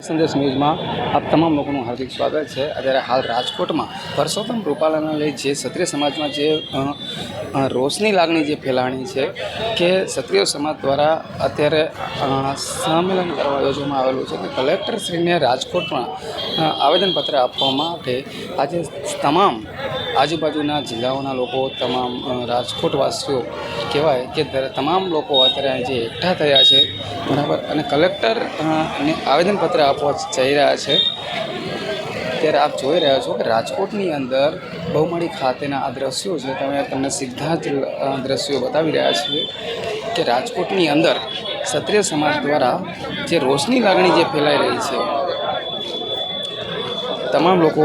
સંદેશ ન્યૂઝમાં આપ તમામ લોકોનું હાર્દિક સ્વાગત છે. અત્યારે હાલ રાજકોટમાં પરસોત્તમ રૂપાલાના લઈ જે ક્ષત્રિય સમાજમાં જે રોષની લાગણી જે ફેલાણી છે કે ક્ષત્રિય સમાજ દ્વારા અત્યારે સંમેલન કરવા યોજવામાં આવેલું છે કે કલેક્ટરશ્રીને રાજકોટમાં આવેદનપત્ર આપવા માટે આજે તમામ આજુબાજુના જિલ્લાઓના લોકો તમામ રાજકોટવાસીઓ કહેવાય કે તમામ લોકો અત્યારે જે એકઠા થયા છે બરાબર? અને કલેક્ટર અ, ને આવેદનપત્ર આપવા જઈ રહ્યા છે. ત્યારે આપ જોઈ રહ્યા છો કે રાજકોટની અંદર બહુમાળી ખાતેના આ દ્રશ્યો છે. તમે તમને સીધા જ દ્રશ્યો બતાવી રહ્યા છીએ કે રાજકોટની અંદર ક્ષત્રિય સમાજ દ્વારા જે રોષની લાગણી જે ફેલાઈ રહી છે તમામ લોકો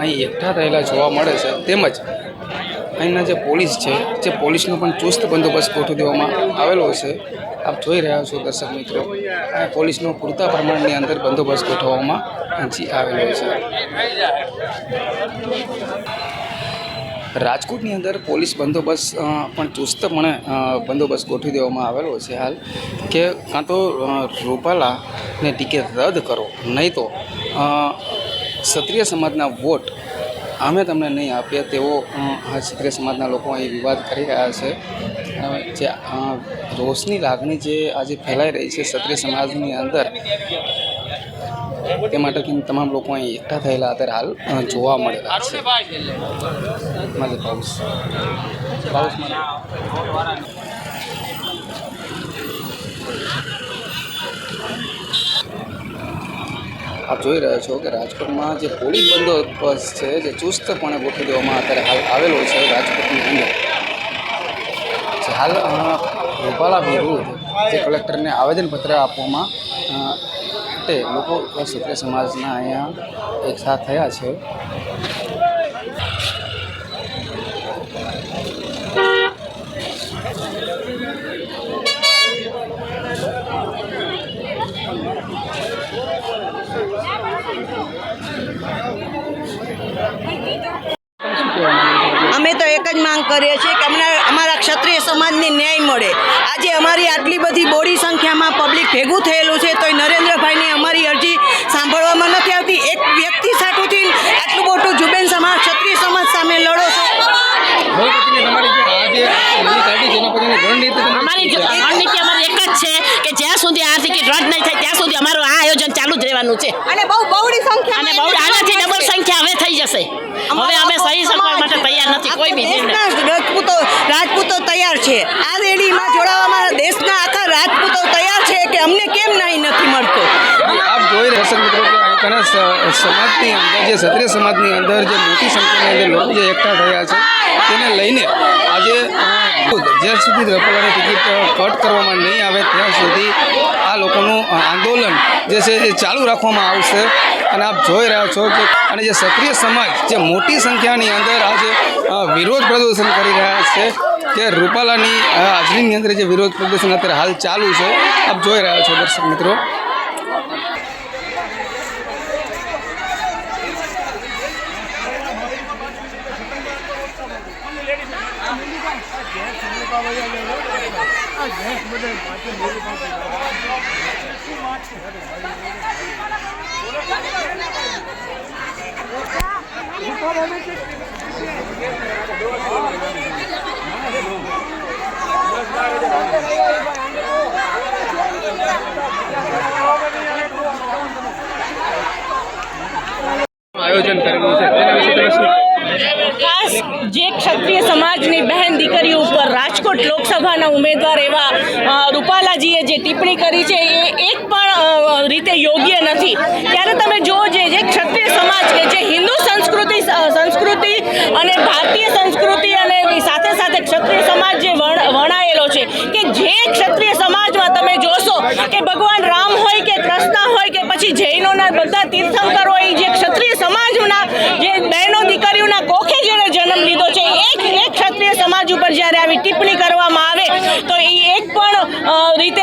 અહીં એકઠા રહેલા જોવા મળે છે. તેમજ અહીંના જે પોલીસ છે, જે પોલીસનો પણ ચુસ્ત બંદોબસ્ત ગોઠવી દેવામાં આવેલો છે. આપ જોઈ રહ્યા છો દર્શક મિત્રો, આ પોલીસનો પૂરતા પ્રમાણની અંદર બંદોબસ્ત ગોઠવવામાં જી આવેલો છે. રાજકોટની અંદર પોલીસ બંદોબસ્ત પણ ચુસ્તપણે બંદોબસ્ત ગોઠવી દેવામાં આવેલો છે હાલ કે કાં તો રૂપાલાને ટિકિટ રદ કરો, નહીં તો ક્ષત્રિય સમાજના વોટ અમે તમને નહીં આપીએ તેવો આ ક્ષત્રિય સમાજના લોકો અહીં વિવાદ કરી રહ્યા છે. જે રોષની લાગણી જે આજે ફેલાઈ રહી છે ક્ષત્રિય સમાજની અંદર તે માટે કે તમામ લોકો અહીં એકઠા થયેલા અત્યારે હાલ જોવા મળેલા છે. મારે પાઉસ પાઉસ આપ જોઈ રહ્યા છો કે રાજકોટમાં જે પોલીસ બંદોબસ્ત છે, જે ચુસ્તપણે ગોઠવી દેવામાં અત્યારે હાલ આવેલો છે રાજકોટની અંદર. હાલ રૂપાલા વિરુદ્ધ જે કલેક્ટરને આવેદનપત્ર આપવામાં માટે લોકો ક્ષત્રિય સમાજના અહીંયા એકઠા થયા છે શું કહેવા માંગો છો? અમે તો એક જ માંગ કરીએ છીએ કે અમને અમારા ક્ષત્રિય સમાજને ન્યાય મળે. આજે અમારી આટલી બધી બોડી સંખ્યામાં પબ્લિક ભેગું થયેલું છે, તોય નરેન્દ્રભાઈની અમારી અરજી સાંભળવામાં નથી આવતી. એક વ્યક્તિ સાટુથી આટલું મોટું જુબેન સમાજ, ક્ષત્રિય સમાજ સામે લડો છો. અમારી રણનીતિ અમારી એક જ છે કે જ્યાં સુધી આર્થિક રદ નહીં રહેવાનું છે. અને બહુ બહુડી સંખ્યા અને બહુ આનાથી ડબલ સંખ્યા હવે થઈ જશે. હવે અમે સહી શકવા માટે તૈયાર નથી કોઈ બી રાજપૂતો રાજપૂતો તૈયાર છે. આ રેલીમાં જોડાવામાં દેશના આખા રાજપૂતો તૈયાર છે કે અમને કેમ નહીં નથી મળતો? આપ જોઈ રહ્યા મિત્રો કે અહીંના સમાજની અંદર જે ક્ષત્રિય સમાજની અંદર જે મોટી સંખ્યાની અંદર લોકો જે એકઠા થયા છે તેને લઈને આજે જ્યાં સુધી રફાલાની ટિકિટ કટ કરવામાં નહીં આવે ત્યાં સુધી આ લોકોનું આંદોલન જે છે એ ચાલુ રાખવામાં આવશે. અને આપ જોઈ રહ્યા છો કે, અને જે સક્રિય સમાજ, જે મોટી સંખ્યાની અંદર આજે વિરોધ પ્રદર્શન કરી રહ્યા છે, કે રૂપાલાની હાજરીની અંદર જે વિરોધ પ્રદર્શન અત્યારે હાલ ચાલુ છે, આપ જોઈ રહ્યા છો દર્શક મિત્રો. આયોજન કરેલું છે. તેના વિશે તમે શું જે ક્ષત્રિય સમાજની બહેન દીકરીઓ ઉપર રાજકોટ લોકસભાના ઉમેદવાર એવા રૂપાલાજીએ જે ટિપ્પણી કરી છે, એ એક પણ રીતે યોગ્ય નથી. ત્યારે તમે જુઓ જે જે ક્ષત્રિય સમાજ કે જે હિન્દુ સંસ્કૃતિ સંસ્કૃતિ અને ભારતીય સંસ્કૃતિ અને સાથે સાથે ક્ષત્રિય સમાજ જે વણ- વણાયેલો છે, કે જે ક્ષત્રિય સમાજમાં તમે જોશો કે ભગવાન રામ હોય કે કૃષ્ણ હોય કે પછી જૈનોના બધા તીર્થંકર, એ જે ક્ષત્રિય સમાજના જે બહેનો દીકરીઓના કોખે જેણે જન્મ લીધો છે એક એક ક્ષત્રિય સમાજ ઉપર જ્યારે આવી ટિપ્પણી કરવામાં આવે, તો એ એક પણ રીતે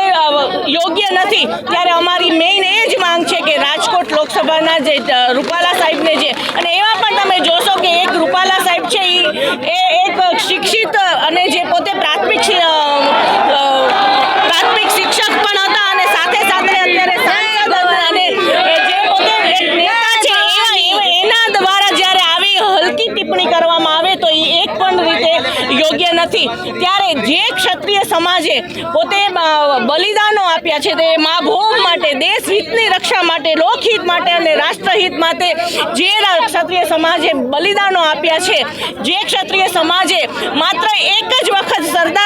યોગ્ય નથી. ત્યારે અમારી મેઇન એ જ માંગ છે કે રાજકોટ લોકસભાના જે રૂપાલા સાહેબને જે, અને એવા પણ તમે જોશો કે એક રૂપાલા સાહેબ છે એ એક શિક્ષિત અને જે પોતે પ્રાથમિક શિ- અ, અ, પ્રાથમિક શિક્ષક પણ હતા અને સાથે સાથે અત્યારે સાંસદ હતા અને પોતે બલિદાનો આપ્યા છે તે મા ભૂમ માટે, દેશ હિતની રક્ષા માટે, લોકહિત માટે અને રાષ્ટ્રહિત માટે જે ક્ષત્રિય સમાજે બલિદાનો આપ્યા છે, જે ક્ષત્રિય સમાજે માત્ર એક જ વખત કહેવાથી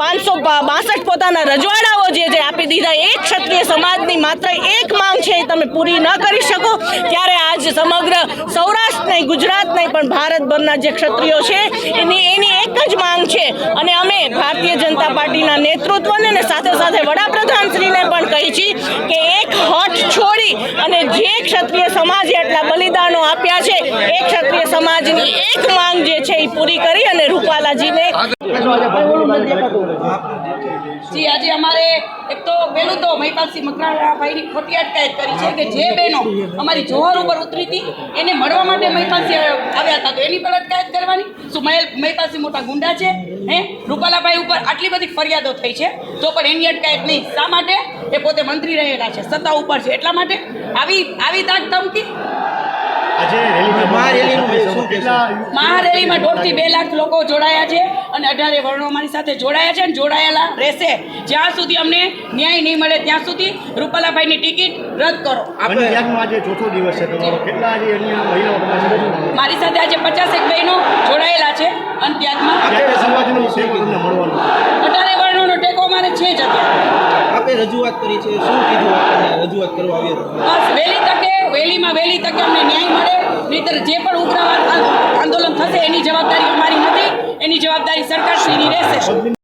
પાંચસો બાસઠ પોતાના રજવાડાઓ જે જે આપી દીધા. એક ક્ષત્રિય સમાજની માત્ર એક માંગ છે એ તમે પૂરી ન કરી શકો. ત્યારે આજ સમગ્ર સૌરાષ્ટ્ર નહીં, ગુજરાત નહીં, પણ ભારતભરના જે ક્ષત્રિયો છે, એની એની એક જ માંગ છે. અને અમે ભારતીય જનતા પાર્ટીના નેતૃત્વને અને સાથે સાથે વડાપ્રધાનશ્રીને પણ કહી છીએ કે એક હઠ છોડી અને જે ક્ષત્રિય સમાજે આટલા બલિદાનો આપ્યા છે, એ ક્ષત્રિય સમાજની એક માંગ જે છે એ પૂરી કરી અને રૂપાલાજીને જી, આજે અમારે એક તો પહેલું તો મહિપાલસિંહ મકરાભાઈની ખોટી અટકાયત કરી છે કે જે બહેનો અમારી જોહર ઉપર ઉતરી હતી, એને મળવા માટે મહિપાલસિંહ આવ્યા હતા. તો એની પણ અટકાયત કરવાની? શું મહેલ મહિપાલસિંહ મોટા ગુંડા છે? હે? રૂપાલાભાઈ ઉપર આટલી બધી ફરિયાદો થઈ છે? તો પણ એની અટકાયત નહીં. શા માટે? એ પોતે મંત્રી રહેલા છે, સત્તા ઉપર છે. એટલા માટે? આવી આવી દાંત ધમકી? મહારેલીમાં દોઢથી બે લાખ લોકો જોડાયા છે અને અઢારે વર્ણો અમારી સાથે જોડાયા છે અને જોડાયેલા રહેશે. જ્યાં સુધી અમને ન્યાય નહીં મળે ત્યાં સુધી રૂપાલાભાઈની ટિકિટ રદ કરો. પંચાયતનો આજે ચોથો દિવસ છે તમારો? કેટલા આજે અન્ય મહિલાઓ તમારી સાથે જોડાયા? મારી સાથે આજે પચાસેક બહેનો જોડાયેલા છે. અને મળવાનો? અઢારે વર્ણોનો ટેકો અમારે છે જ અત્યારે. આપણે રજૂઆત કરી છે. શું કીધું રજૂઆત કરવા આવ્યા હતા. બસ વહેલી તકે વહેલીમાં વહેલી તકે અમને ન્યાય મળે, નહીતર જે પણ ઉગ્રવાદ આંદોલન થશે એની જવાબદારી અમારી નથી, એની જવાબદારી સરકારશ્રીની રહેશે.